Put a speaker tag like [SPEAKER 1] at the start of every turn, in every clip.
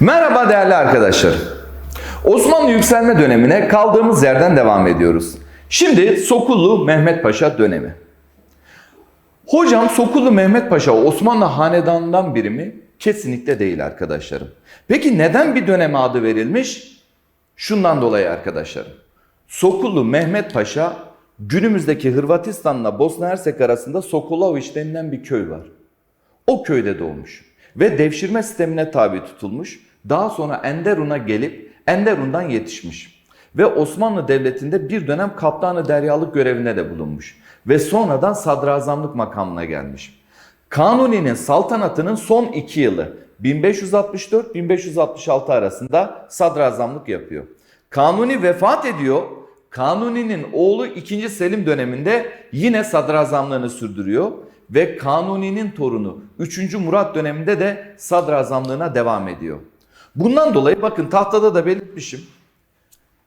[SPEAKER 1] Merhaba değerli arkadaşlar. Osmanlı yükselme dönemine kaldığımız yerden devam ediyoruz. Şimdi Sokullu Mehmet Paşa dönemi. Hocam Sokullu Mehmet Paşa Osmanlı hanedanından biri mi? Kesinlikle değil arkadaşlarım. Peki neden bir döneme adı verilmiş? Şundan dolayı arkadaşlarım. Sokullu Mehmet Paşa günümüzdeki Hırvatistan'la Bosna Hersek arasında Sokoloviç denilen bir köy var. O köyde doğmuş ve devşirme sistemine tabi tutulmuş. Daha sonra Enderun'a gelip Enderun'dan yetişmiş. Ve Osmanlı Devleti'nde bir dönem kaptanı deryalık görevinde de bulunmuş. Ve sonradan sadrazamlık makamına gelmiş. Kanuni'nin saltanatının son iki yılı 1564-1566 arasında sadrazamlık yapıyor. Kanuni vefat ediyor. Kanuni'nin oğlu 2. Selim döneminde yine sadrazamlığını sürdürüyor ve Kanuni'nin torunu 3. Murat döneminde de sadrazamlığına devam ediyor. Bundan dolayı bakın tahtada da belirtmişim.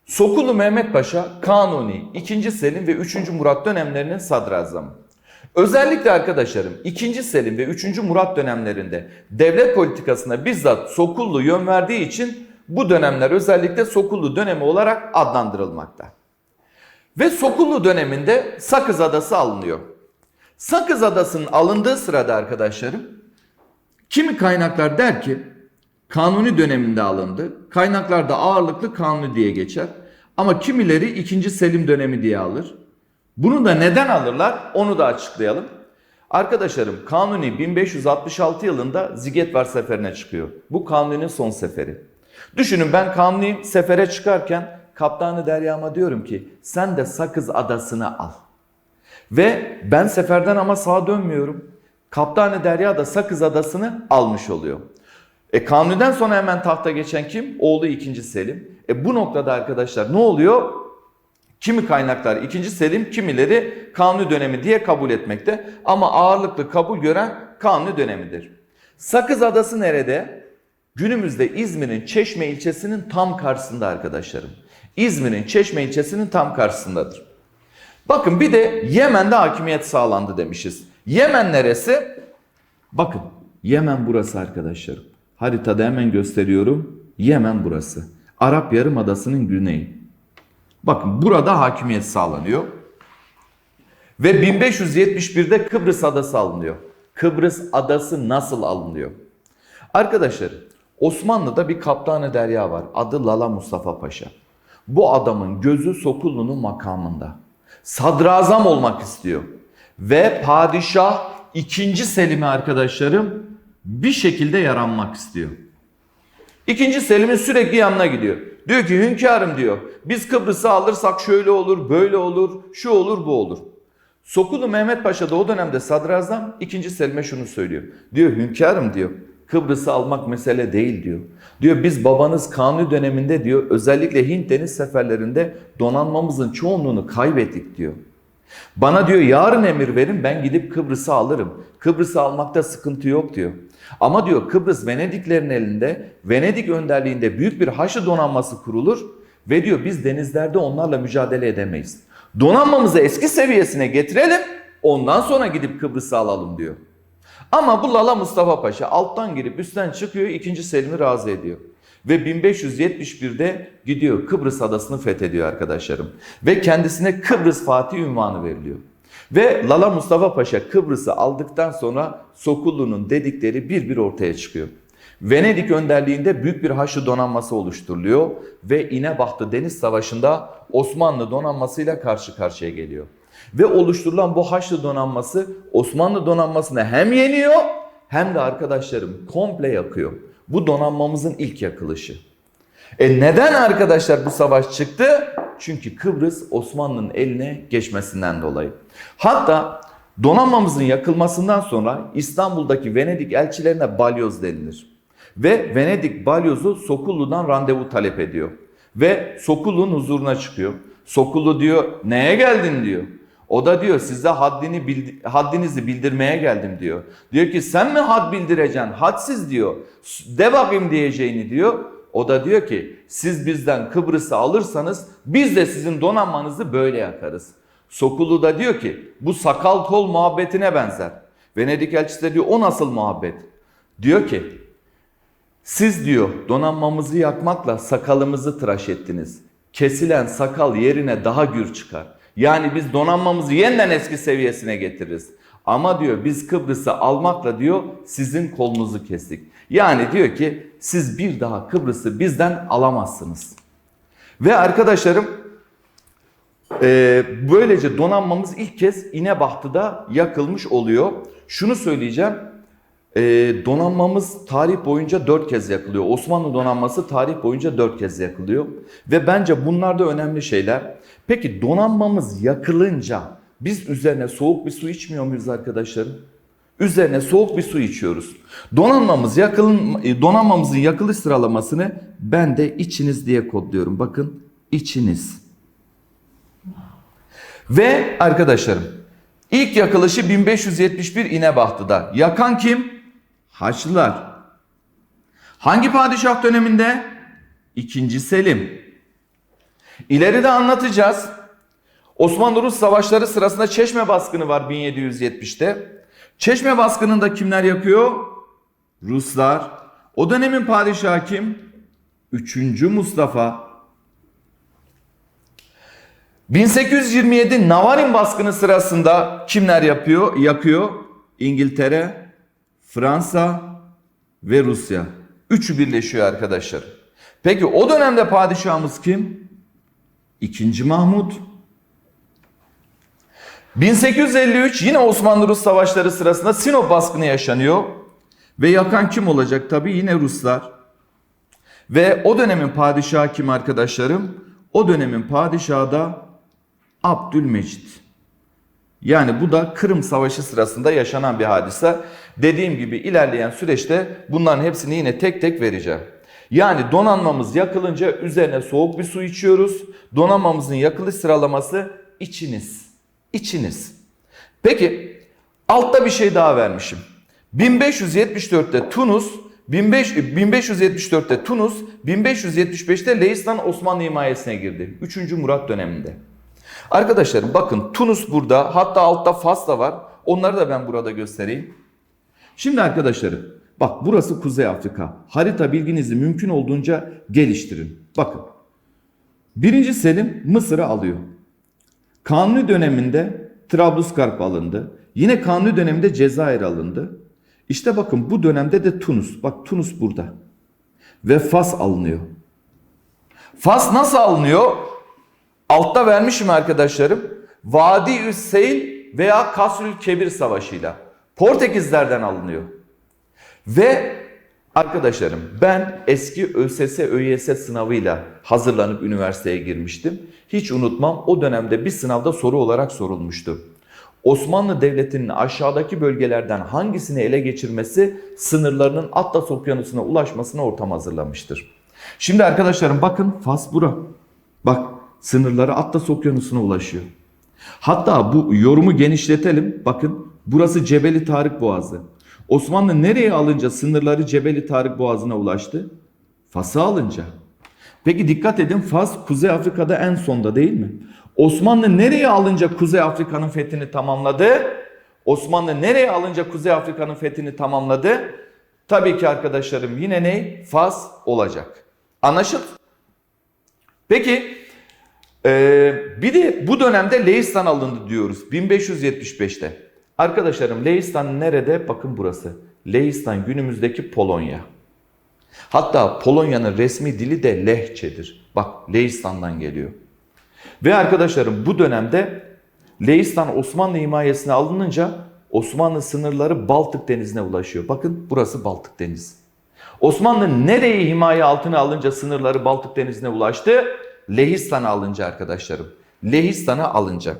[SPEAKER 1] Sokulu Mehmet Paşa, Kanuni, 2. Selim ve 3. Murat dönemlerinin sadrazamı. Özellikle arkadaşlarım 2. Selim ve 3. Murat dönemlerinde devlet politikasına bizzat Sokullu yön verdiği için bu dönemler özellikle Sokullu dönemi olarak adlandırılmakta. Ve Sokullu döneminde Sakız Adası alınıyor. Sakız Adası'nın alındığı sırada arkadaşlarım kimi kaynaklar der ki Kanuni döneminde alındı. Kaynaklarda ağırlıklı Kanuni diye geçer. Ama kimileri 2. Selim dönemi diye alır. Bunu da neden alırlar onu da açıklayalım. Arkadaşlarım Kanuni 1566 yılında Zigetvar seferine çıkıyor. Bu Kanuni'nin son seferi. Düşünün ben Kanuni sefere çıkarken kaptanı Derya'ma diyorum ki sen de Sakız Adası'nı al. Ve ben seferden ama sağa dönmüyorum. Kaptanı Derya da Sakız Adası'nı almış oluyor. E Kanuni'den sonra hemen tahta geçen kim? Oğlu 2. Selim. E bu noktada arkadaşlar ne oluyor? Kimi kaynaklar 2. Selim, kimileri Kanuni dönemi diye kabul etmekte. Ama ağırlıklı kabul gören Kanuni dönemidir. Sakız Adası nerede? Günümüzde İzmir'in Çeşme ilçesinin tam karşısında arkadaşlarım. İzmir'in Çeşme ilçesinin tam karşısındadır. Bakın bir de Yemen'de hakimiyet sağlandı demişiz. Yemen neresi? Bakın Yemen burası arkadaşlarım. Haritada hemen gösteriyorum. Yemen burası. Arap Yarımadası'nın güneyi. Bakın burada hakimiyet sağlanıyor. Ve 1571'de Kıbrıs adası alınıyor. Kıbrıs adası nasıl alınıyor? Arkadaşlar Osmanlı'da bir kaptanı derya var. Adı Lala Mustafa Paşa. Bu adamın gözü Sokullu'nun makamında. Sadrazam olmak istiyor. Ve padişah 2. Selim'e arkadaşlarım bir şekilde yaranmak istiyor. İkinci Selim'in sürekli yanına gidiyor. Diyor ki hünkârım diyor biz Kıbrıs'ı alırsak şöyle olur böyle olur şu olur bu olur. Sokulu Mehmet Paşa da o dönemde sadrazam ikinci Selim'e şunu söylüyor. Diyor hünkârım diyor Kıbrıs'ı almak mesele değil diyor. Diyor biz babanız Kanuni döneminde diyor özellikle Hint deniz seferlerinde donanmamızın çoğunluğunu kaybettik diyor. Bana diyor yarın emir verin ben gidip Kıbrıs'ı alırım. Kıbrıs'ı almakta sıkıntı yok diyor. Ama diyor Kıbrıs Venediklerin elinde, Venedik önderliğinde büyük bir haçlı donanması kurulur ve diyor biz denizlerde onlarla mücadele edemeyiz. Donanmamızı eski seviyesine getirelim ondan sonra gidip Kıbrıs'ı alalım diyor. Ama bu Lala Mustafa Paşa alttan girip üstten çıkıyor 2. Selim'i razı ediyor. Ve 1571'de gidiyor Kıbrıs adasını fethediyor arkadaşlarım. Ve kendisine Kıbrıs Fatih ünvanı veriliyor. Ve Lala Mustafa Paşa Kıbrıs'ı aldıktan sonra Sokullu'nun dedikleri bir bir ortaya çıkıyor. Venedik önderliğinde büyük bir Haçlı donanması oluşturuluyor ve İnebahtı Deniz Savaşı'nda Osmanlı donanmasıyla karşı karşıya geliyor. Ve oluşturulan bu Haçlı donanması Osmanlı donanmasını hem yeniyor hem de arkadaşlarım komple yakıyor. Bu donanmamızın ilk yakılışı. E neden arkadaşlar bu savaş çıktı? Çünkü Kıbrıs Osmanlı'nın eline geçmesinden dolayı. Hatta donanmamızın yakılmasından sonra İstanbul'daki Venedik elçilerine balyoz denilir. Ve Venedik balyozu Sokullu'dan randevu talep ediyor. Ve Sokullu'nun huzuruna çıkıyor. Sokullu diyor neye geldin diyor. O da diyor size haddini bildi, haddinizi bildirmeye geldim diyor. Diyor ki sen mi had bildireceksin? Hadsiz diyor. De bakayım diyeceğini diyor. O da diyor ki siz bizden Kıbrıs'ı alırsanız biz de sizin donanmanızı böyle yakarız. Sokulu da diyor ki bu sakal kol muhabbetine benzer. Venedik elçisi de diyor o nasıl muhabbet? Diyor ki Siz diyor donanmamızı yakmakla sakalımızı tıraş ettiniz. Kesilen sakal yerine daha gür çıkar. Yani biz donanmamızı yeniden eski seviyesine getiririz. Ama diyor biz Kıbrıs'ı almakla diyor sizin kolunuzu kestik. Yani diyor ki siz bir daha Kıbrıs'ı bizden alamazsınız. Ve arkadaşlarım e, böylece donanmamız ilk kez İnebahtı'da yakılmış oluyor. Şunu söyleyeceğim. e, donanmamız tarih boyunca dört kez yakılıyor. Osmanlı donanması tarih boyunca dört kez yakılıyor. Ve bence bunlar da önemli şeyler. Peki donanmamız yakılınca biz üzerine soğuk bir su içmiyor muyuz arkadaşlarım? Üzerine soğuk bir su içiyoruz. Donanmamız yakılın, e, donanmamızın yakılış sıralamasını ben de içiniz diye kodluyorum. Bakın içiniz. Ve arkadaşlarım ilk yakılışı 1571 İnebahtı'da. Yakan kim? Haçlılar. Hangi padişah döneminde? İkinci Selim. İleride anlatacağız. Osmanlı-Rus savaşları sırasında Çeşme baskını var 1770'te. Çeşme baskınında kimler yakıyor? Ruslar. O dönemin padişahı kim? Üçüncü Mustafa. 1827 Navarin baskını sırasında kimler yapıyor? Yakıyor. İngiltere, Fransa ve Rusya. Üçü birleşiyor arkadaşlar. Peki o dönemde padişahımız kim? İkinci Mahmut. 1853 yine Osmanlı-Rus savaşları sırasında Sinop baskını yaşanıyor. Ve yakan kim olacak? Tabii yine Ruslar. Ve o dönemin padişahı kim arkadaşlarım? O dönemin padişahı da Abdülmecit. Yani bu da Kırım Savaşı sırasında yaşanan bir hadise. Dediğim gibi ilerleyen süreçte bunların hepsini yine tek tek vereceğim. Yani donanmamız yakılınca üzerine soğuk bir su içiyoruz. Donanmamızın yakılış sıralaması içiniz. İçiniz. Peki altta bir şey daha vermişim. 1574'te Tunus, 15 1574'te Tunus, 1575'te Leistan Osmanlı himayesine girdi. 3. Murat döneminde. Arkadaşlarım bakın Tunus burada hatta altta Fas da var. Onları da ben burada göstereyim. Şimdi arkadaşlarım bak burası Kuzey Afrika. Harita bilginizi mümkün olduğunca geliştirin. Bakın. Birinci Selim Mısır'ı alıyor. Kanuni döneminde Trablusgarp alındı. Yine Kanuni döneminde Cezayir alındı. İşte bakın bu dönemde de Tunus. Bak Tunus burada. Ve Fas alınıyor. Fas nasıl alınıyor? Altta vermişim arkadaşlarım. Vadi Üsseyl veya Kasrül Kebir Savaşı'yla. Portekizlerden alınıyor. Ve arkadaşlarım ben eski ÖSS ÖYS sınavıyla hazırlanıp üniversiteye girmiştim. Hiç unutmam o dönemde bir sınavda soru olarak sorulmuştu. Osmanlı Devleti'nin aşağıdaki bölgelerden hangisini ele geçirmesi sınırlarının Atlas Okyanusu'na ulaşmasına ortam hazırlamıştır. Şimdi arkadaşlarım bakın Fas bura. Bak sınırları Atlas Okyanusu'na ulaşıyor. Hatta bu yorumu genişletelim. Bakın burası Cebeli Tarık Boğazı. Osmanlı nereye alınca sınırları Cebeli Tarık Boğazı'na ulaştı? Fas'ı alınca. Peki dikkat edin Fas Kuzey Afrika'da en sonda değil mi? Osmanlı nereye alınca Kuzey Afrika'nın fethini tamamladı? Osmanlı nereye alınca Kuzey Afrika'nın fethini tamamladı? Tabii ki arkadaşlarım yine ne? Fas olacak. Anlaşıldı? Peki ee, bir de bu dönemde Leistan alındı diyoruz 1575'te. Arkadaşlarım Leistan nerede? Bakın burası. Leistan günümüzdeki Polonya. Hatta Polonya'nın resmi dili de Lehçedir. Bak Leistan'dan geliyor. Ve arkadaşlarım bu dönemde Leistan Osmanlı himayesine alınınca Osmanlı sınırları Baltık Denizi'ne ulaşıyor. Bakın burası Baltık Denizi. Osmanlı nereyi himaye altına alınca sınırları Baltık Denizi'ne ulaştı? Lehistan'ı alınca arkadaşlarım. Lehistan'ı alınca.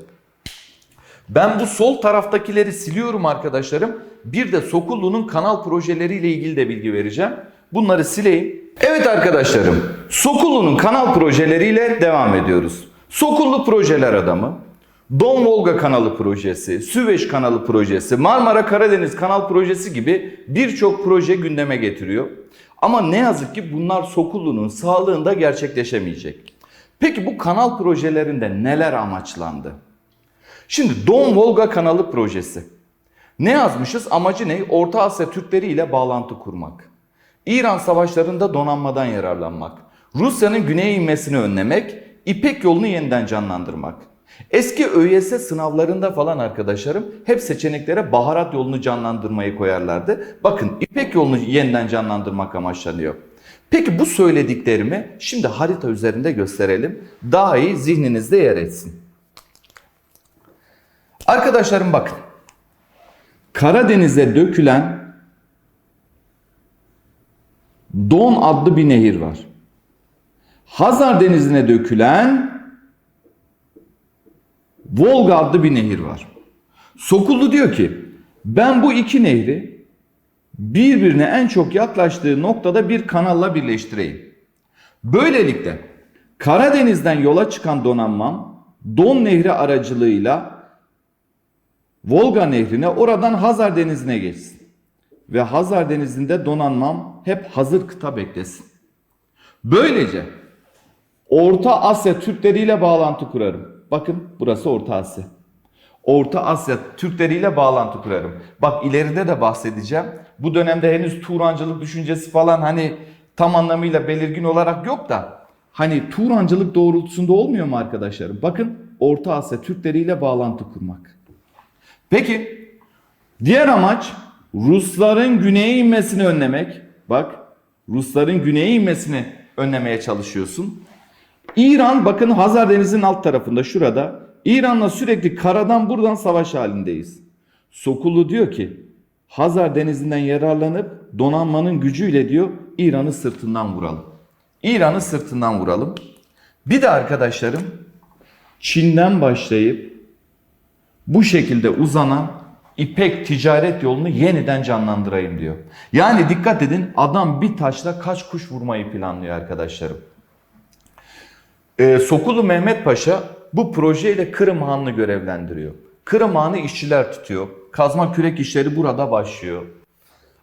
[SPEAKER 1] Ben bu sol taraftakileri siliyorum arkadaşlarım. Bir de Sokullu'nun kanal projeleriyle ilgili de bilgi vereceğim. Bunları sileyim. Evet arkadaşlarım, Sokullu'nun kanal projeleriyle devam ediyoruz. Sokullu projeler adamı, Don Volga kanalı projesi, Süveyş kanalı projesi, Marmara Karadeniz kanal projesi gibi birçok proje gündeme getiriyor. Ama ne yazık ki bunlar Sokullu'nun sağlığında gerçekleşemeyecek. Peki bu kanal projelerinde neler amaçlandı? Şimdi Don Volga kanalı projesi. Ne yazmışız? Amacı ne? Orta Asya Türkleri ile bağlantı kurmak. İran savaşlarında donanmadan yararlanmak. Rusya'nın güneye inmesini önlemek. İpek yolunu yeniden canlandırmak. Eski ÖYS sınavlarında falan arkadaşlarım hep seçeneklere baharat yolunu canlandırmayı koyarlardı. Bakın İpek yolunu yeniden canlandırmak amaçlanıyor. Peki bu söylediklerimi şimdi harita üzerinde gösterelim. Daha iyi zihninizde yer etsin. Arkadaşlarım bakın. Karadeniz'e dökülen Don adlı bir nehir var. Hazar Denizi'ne dökülen Volga adlı bir nehir var. Sokullu diyor ki ben bu iki nehri birbirine en çok yaklaştığı noktada bir kanalla birleştireyim. Böylelikle Karadeniz'den yola çıkan donanmam Don Nehri aracılığıyla Volga Nehri'ne oradan Hazar Denizi'ne geçsin. Ve Hazar Denizi'nde donanmam hep hazır kıta beklesin. Böylece Orta Asya Türkleriyle bağlantı kurarım. Bakın burası Orta Asya. Orta Asya Türkleriyle bağlantı kurarım. Bak ileride de bahsedeceğim. Bu dönemde henüz Turancılık düşüncesi falan hani tam anlamıyla belirgin olarak yok da hani Turancılık doğrultusunda olmuyor mu arkadaşlarım? Bakın Orta Asya Türkleriyle bağlantı kurmak. Peki diğer amaç Rusların güneye inmesini önlemek. Bak Rusların güneye inmesini önlemeye çalışıyorsun. İran bakın Hazar Denizi'nin alt tarafında şurada. İran'la sürekli karadan buradan savaş halindeyiz. Sokulu diyor ki Hazar Denizi'nden yararlanıp donanmanın gücüyle diyor İran'ı sırtından vuralım. İran'ı sırtından vuralım. Bir de arkadaşlarım Çin'den başlayıp bu şekilde uzanan İpek ticaret yolunu yeniden canlandırayım diyor. Yani dikkat edin adam bir taşla kaç kuş vurmayı planlıyor arkadaşlarım. Ee, Sokulu Mehmet Paşa bu projeyle Kırım Hanı'nı görevlendiriyor. Kırım Hanı işçiler tutuyor. Kazma kürek işleri burada başlıyor.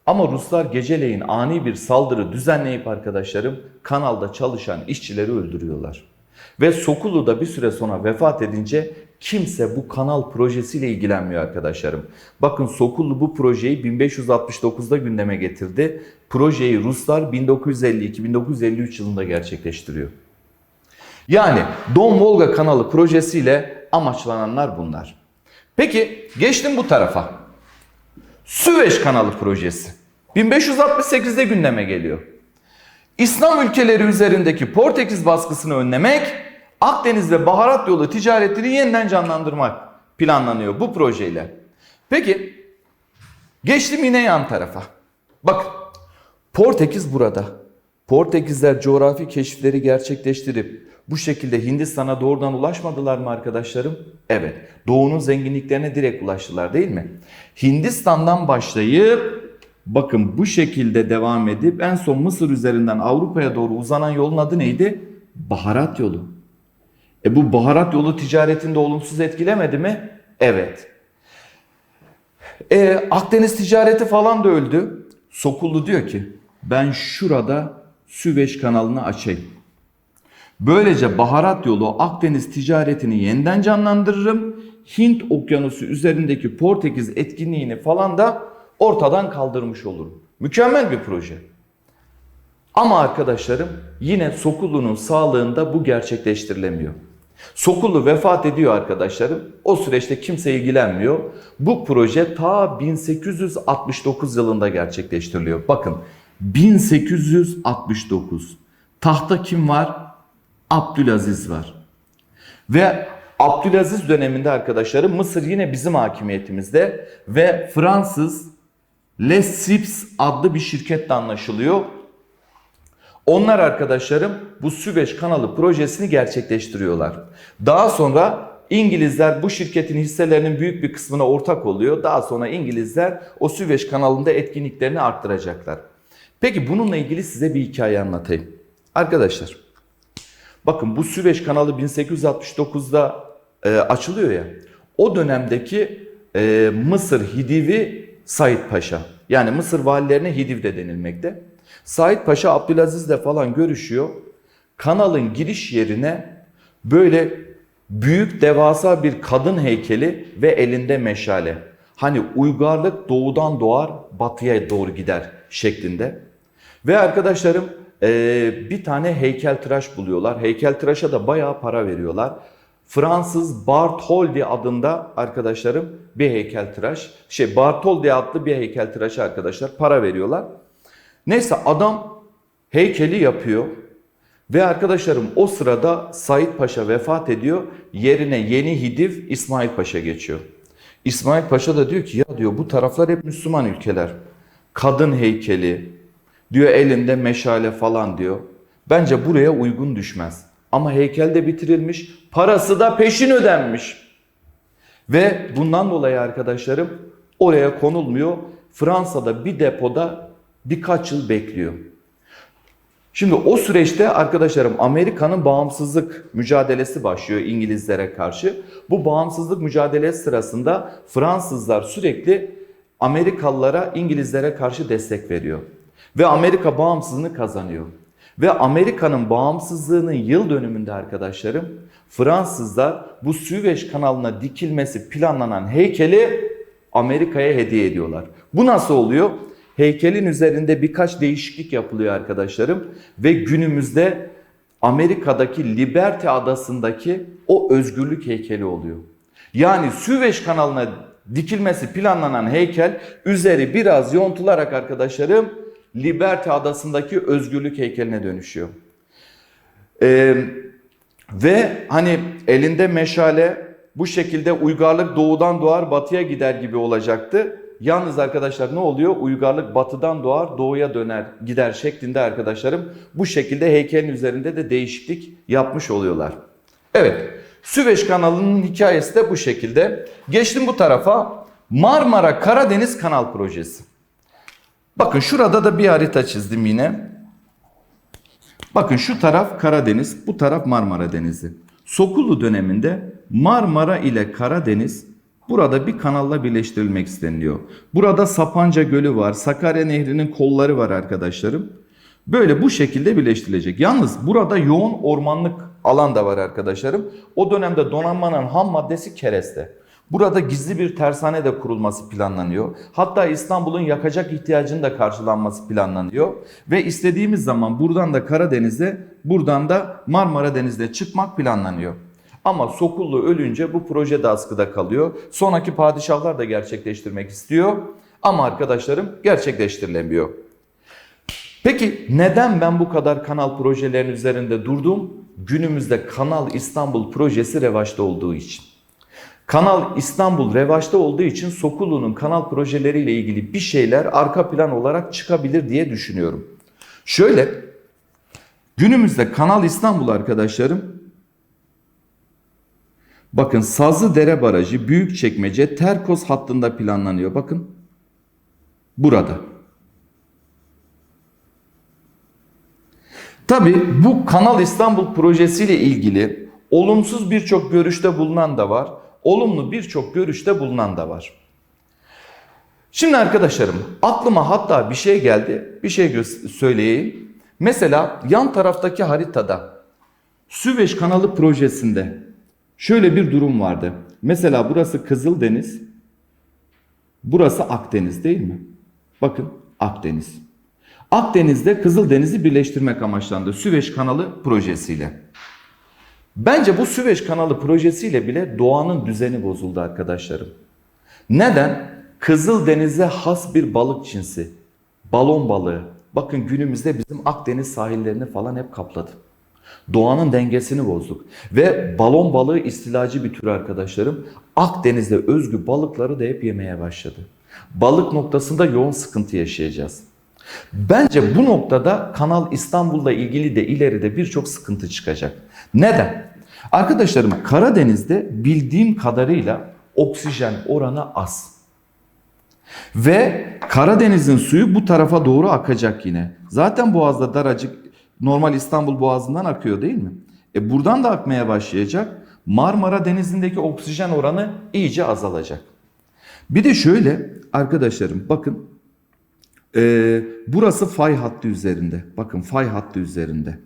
[SPEAKER 1] Ama Ruslar geceleyin ani bir saldırı düzenleyip arkadaşlarım kanalda çalışan işçileri öldürüyorlar. Ve Sokulu da bir süre sonra vefat edince kimse bu kanal projesiyle ilgilenmiyor arkadaşlarım. Bakın Sokulu bu projeyi 1569'da gündeme getirdi. Projeyi Ruslar 1952-1953 yılında gerçekleştiriyor. Yani Don Volga kanalı projesiyle amaçlananlar bunlar. Peki geçtim bu tarafa. Süveyş kanalı projesi. 1568'de gündeme geliyor. İslam ülkeleri üzerindeki Portekiz baskısını önlemek, Akdeniz ve baharat yolu ticaretini yeniden canlandırmak planlanıyor bu projeyle. Peki geçtim yine yan tarafa. Bakın Portekiz burada. Portekizler coğrafi keşifleri gerçekleştirip bu şekilde Hindistan'a doğrudan ulaşmadılar mı arkadaşlarım? Evet. Doğu'nun zenginliklerine direkt ulaştılar değil mi? Hindistan'dan başlayıp bakın bu şekilde devam edip en son Mısır üzerinden Avrupa'ya doğru uzanan yolun adı neydi? Baharat yolu. E bu baharat yolu ticaretinde olumsuz etkilemedi mi? Evet. E, Akdeniz ticareti falan da öldü. Sokullu diyor ki ben şurada Süveyş kanalını açayım. Böylece baharat yolu Akdeniz ticaretini yeniden canlandırırım. Hint okyanusu üzerindeki Portekiz etkinliğini falan da ortadan kaldırmış olurum. Mükemmel bir proje. Ama arkadaşlarım yine Sokullu'nun sağlığında bu gerçekleştirilemiyor. Sokullu vefat ediyor arkadaşlarım. O süreçte kimse ilgilenmiyor. Bu proje ta 1869 yılında gerçekleştiriliyor. Bakın 1869. Tahta kim var? Abdülaziz var. Ve Abdülaziz döneminde arkadaşlarım Mısır yine bizim hakimiyetimizde ve Fransız Lesseps adlı bir şirketle anlaşılıyor. Onlar arkadaşlarım bu Süveyş kanalı projesini gerçekleştiriyorlar. Daha sonra İngilizler bu şirketin hisselerinin büyük bir kısmına ortak oluyor. Daha sonra İngilizler o Süveyş kanalında etkinliklerini arttıracaklar. Peki bununla ilgili size bir hikaye anlatayım. Arkadaşlar bakın bu Süveyş kanalı 1869'da e, açılıyor ya. O dönemdeki e, Mısır Hidivi Said Paşa. Yani Mısır valilerine Hidiv de denilmekte. Said Paşa Abdülaziz'le falan görüşüyor. Kanalın giriş yerine böyle büyük devasa bir kadın heykeli ve elinde meşale. Hani uygarlık doğudan doğar batıya doğru gider şeklinde. Ve arkadaşlarım eee, bir tane heykeltıraş buluyorlar. Heykeltıraşa da bayağı para veriyorlar. Fransız Bartholdi adında arkadaşlarım bir heykeltıraş. Şey Bartholdi adlı bir heykeltıraşa arkadaşlar para veriyorlar. Neyse adam heykeli yapıyor. Ve arkadaşlarım o sırada Said Paşa vefat ediyor. Yerine yeni Hidiv İsmail Paşa geçiyor. İsmail Paşa da diyor ki ya diyor bu taraflar hep Müslüman ülkeler. Kadın heykeli diyor elinde meşale falan diyor. Bence buraya uygun düşmez. Ama heykel de bitirilmiş. Parası da peşin ödenmiş. Ve bundan dolayı arkadaşlarım oraya konulmuyor. Fransa'da bir depoda birkaç yıl bekliyor. Şimdi o süreçte arkadaşlarım Amerika'nın bağımsızlık mücadelesi başlıyor İngilizlere karşı. Bu bağımsızlık mücadelesi sırasında Fransızlar sürekli Amerikalılara, İngilizlere karşı destek veriyor. Ve Amerika bağımsızlığını kazanıyor. Ve Amerika'nın bağımsızlığının yıl dönümünde arkadaşlarım Fransızlar bu Süveyş kanalına dikilmesi planlanan heykeli Amerika'ya hediye ediyorlar. Bu nasıl oluyor? Heykelin üzerinde birkaç değişiklik yapılıyor arkadaşlarım ve günümüzde Amerika'daki Liberty adasındaki o özgürlük heykeli oluyor. Yani Süveyş kanalına dikilmesi planlanan heykel üzeri biraz yontularak arkadaşlarım Liberty adasındaki özgürlük heykeline dönüşüyor. Ee, ve hani elinde meşale bu şekilde uygarlık doğudan doğar batıya gider gibi olacaktı. Yalnız arkadaşlar ne oluyor? Uygarlık batıdan doğar doğuya döner gider şeklinde arkadaşlarım bu şekilde heykelin üzerinde de değişiklik yapmış oluyorlar. Evet Süveyş kanalının hikayesi de bu şekilde. Geçtim bu tarafa Marmara Karadeniz Kanal Projesi. Bakın şurada da bir harita çizdim yine. Bakın şu taraf Karadeniz, bu taraf Marmara Denizi. Sokullu döneminde Marmara ile Karadeniz burada bir kanalla birleştirilmek isteniliyor. Burada Sapanca Gölü var, Sakarya Nehri'nin kolları var arkadaşlarım. Böyle bu şekilde birleştirilecek. Yalnız burada yoğun ormanlık alan da var arkadaşlarım. O dönemde donanmanın ham maddesi kereste. Burada gizli bir tersane de kurulması planlanıyor. Hatta İstanbul'un yakacak ihtiyacının da karşılanması planlanıyor. Ve istediğimiz zaman buradan da Karadeniz'e, buradan da Marmara Denizi'ne çıkmak planlanıyor. Ama Sokullu ölünce bu proje de askıda kalıyor. Sonraki padişahlar da gerçekleştirmek istiyor. Ama arkadaşlarım gerçekleştirilemiyor. Peki neden ben bu kadar kanal projelerinin üzerinde durdum? Günümüzde Kanal İstanbul projesi revaçta olduğu için. Kanal İstanbul revaçta olduğu için Sokullu'nun kanal projeleriyle ilgili bir şeyler arka plan olarak çıkabilir diye düşünüyorum. Şöyle, günümüzde Kanal İstanbul arkadaşlarım, bakın Sazlıdere Barajı, Büyükçekmece, Terkos hattında planlanıyor. Bakın, burada. Tabi bu Kanal İstanbul projesiyle ilgili olumsuz birçok görüşte bulunan da var olumlu birçok görüşte bulunan da var. Şimdi arkadaşlarım aklıma hatta bir şey geldi. Bir şey söyleyeyim. Mesela yan taraftaki haritada Süveyş kanalı projesinde şöyle bir durum vardı. Mesela burası Kızıldeniz. Burası Akdeniz değil mi? Bakın Akdeniz. Akdeniz'de Kızıldeniz'i birleştirmek amaçlandı Süveyş kanalı projesiyle. Bence bu Süveyş kanalı projesiyle bile doğanın düzeni bozuldu arkadaşlarım. Neden? Kızıldeniz'e has bir balık cinsi. Balon balığı. Bakın günümüzde bizim Akdeniz sahillerini falan hep kapladı. Doğanın dengesini bozduk. Ve balon balığı istilacı bir tür arkadaşlarım. Akdeniz'de özgü balıkları da hep yemeye başladı. Balık noktasında yoğun sıkıntı yaşayacağız. Bence bu noktada Kanal İstanbul'la ilgili de ileride birçok sıkıntı çıkacak. Neden? Arkadaşlarım Karadeniz'de bildiğim kadarıyla oksijen oranı az. Ve Karadeniz'in suyu bu tarafa doğru akacak yine. Zaten boğazda daracık normal İstanbul boğazından akıyor değil mi? E buradan da akmaya başlayacak. Marmara Denizi'ndeki oksijen oranı iyice azalacak. Bir de şöyle arkadaşlarım bakın e, burası fay hattı üzerinde. Bakın fay hattı üzerinde.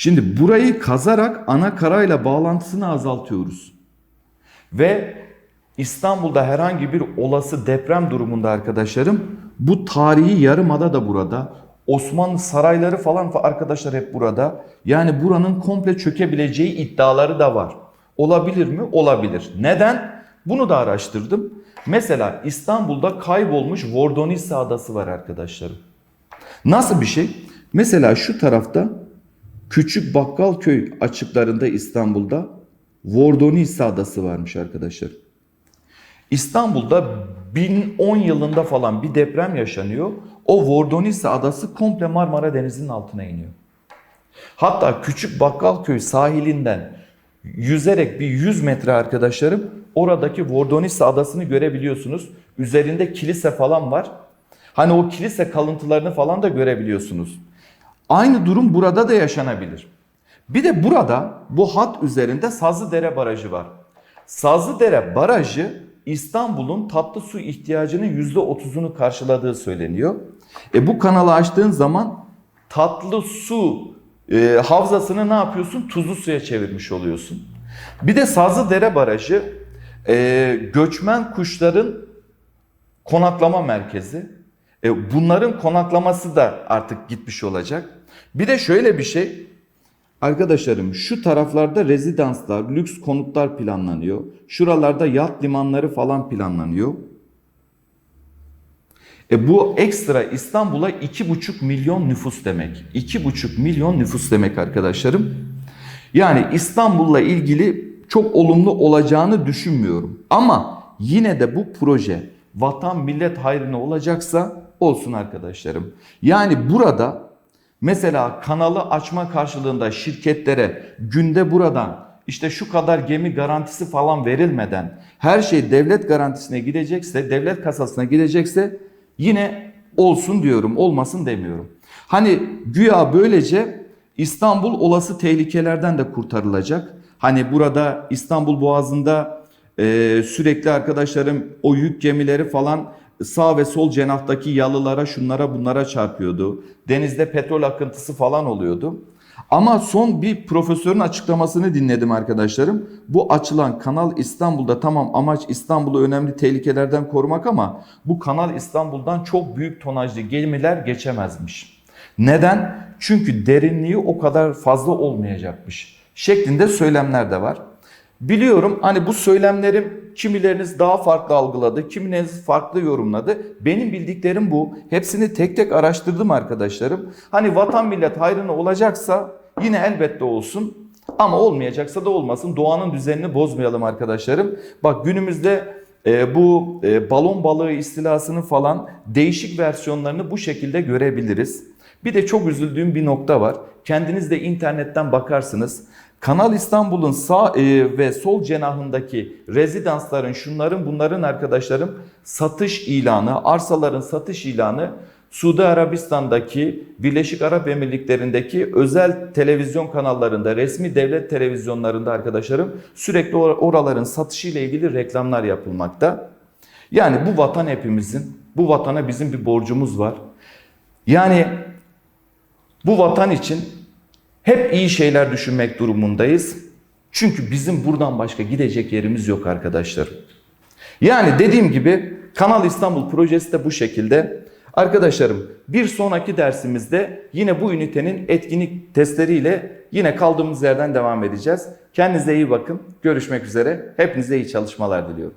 [SPEAKER 1] Şimdi burayı kazarak ana karayla bağlantısını azaltıyoruz. Ve İstanbul'da herhangi bir olası deprem durumunda arkadaşlarım Bu tarihi yarımada da burada. Osmanlı sarayları falan arkadaşlar hep burada. Yani buranın komple çökebileceği iddiaları da var. Olabilir mi? Olabilir. Neden? Bunu da araştırdım. Mesela İstanbul'da kaybolmuş Vordonisa adası var arkadaşlarım. Nasıl bir şey? Mesela şu tarafta Küçük Bakkalköy açıklarında İstanbul'da Vordonisa adası varmış arkadaşlar. İstanbul'da 1010 yılında falan bir deprem yaşanıyor. O Vordonisa adası komple Marmara Denizi'nin altına iniyor. Hatta Küçük Bakkalköy sahilinden yüzerek bir 100 metre arkadaşlarım oradaki Vordonisa adasını görebiliyorsunuz. Üzerinde kilise falan var. Hani o kilise kalıntılarını falan da görebiliyorsunuz. Aynı durum burada da yaşanabilir. Bir de burada bu hat üzerinde Sazlıdere Barajı var. Sazlıdere Barajı İstanbul'un tatlı su ihtiyacının %30'unu karşıladığı söyleniyor. E bu kanalı açtığın zaman tatlı su e, havzasını ne yapıyorsun? Tuzlu suya çevirmiş oluyorsun. Bir de Sazlıdere Barajı e, göçmen kuşların konaklama merkezi. E, bunların konaklaması da artık gitmiş olacak. Bir de şöyle bir şey. Arkadaşlarım şu taraflarda rezidanslar, lüks konutlar planlanıyor. Şuralarda yat limanları falan planlanıyor. E bu ekstra İstanbul'a 2,5 milyon nüfus demek. 2,5 milyon nüfus demek arkadaşlarım. Yani İstanbul'la ilgili çok olumlu olacağını düşünmüyorum. Ama yine de bu proje vatan millet hayrına olacaksa olsun arkadaşlarım. Yani burada mesela kanalı açma karşılığında şirketlere günde buradan işte şu kadar gemi garantisi falan verilmeden her şey devlet garantisine gidecekse, devlet kasasına gidecekse yine olsun diyorum, olmasın demiyorum. Hani güya böylece İstanbul olası tehlikelerden de kurtarılacak. Hani burada İstanbul Boğazı'nda e, sürekli arkadaşlarım o yük gemileri falan sağ ve sol cenahtaki yalılara şunlara bunlara çarpıyordu. Denizde petrol akıntısı falan oluyordu. Ama son bir profesörün açıklamasını dinledim arkadaşlarım. Bu açılan Kanal İstanbul'da tamam amaç İstanbul'u önemli tehlikelerden korumak ama bu Kanal İstanbul'dan çok büyük tonajlı gemiler geçemezmiş. Neden? Çünkü derinliği o kadar fazla olmayacakmış şeklinde söylemler de var. Biliyorum hani bu söylemlerim kimileriniz daha farklı algıladı, kimileriniz farklı yorumladı. Benim bildiklerim bu. Hepsini tek tek araştırdım arkadaşlarım. Hani vatan millet hayrına olacaksa yine elbette olsun. Ama olmayacaksa da olmasın. Doğanın düzenini bozmayalım arkadaşlarım. Bak günümüzde e, bu e, balon balığı istilasının falan değişik versiyonlarını bu şekilde görebiliriz. Bir de çok üzüldüğüm bir nokta var. Kendiniz de internetten bakarsınız. Kanal İstanbul'un sağ e, ve sol cenahındaki rezidansların, şunların bunların arkadaşlarım satış ilanı, arsaların satış ilanı Suudi Arabistan'daki, Birleşik Arap Emirlikleri'ndeki özel televizyon kanallarında, resmi devlet televizyonlarında arkadaşlarım sürekli or- oraların satışı ile ilgili reklamlar yapılmakta. Yani bu vatan hepimizin, bu vatana bizim bir borcumuz var. Yani bu vatan için hep iyi şeyler düşünmek durumundayız. Çünkü bizim buradan başka gidecek yerimiz yok arkadaşlar. Yani dediğim gibi Kanal İstanbul projesi de bu şekilde. Arkadaşlarım bir sonraki dersimizde yine bu ünitenin etkinlik testleriyle yine kaldığımız yerden devam edeceğiz. Kendinize iyi bakın. Görüşmek üzere. Hepinize iyi çalışmalar diliyorum.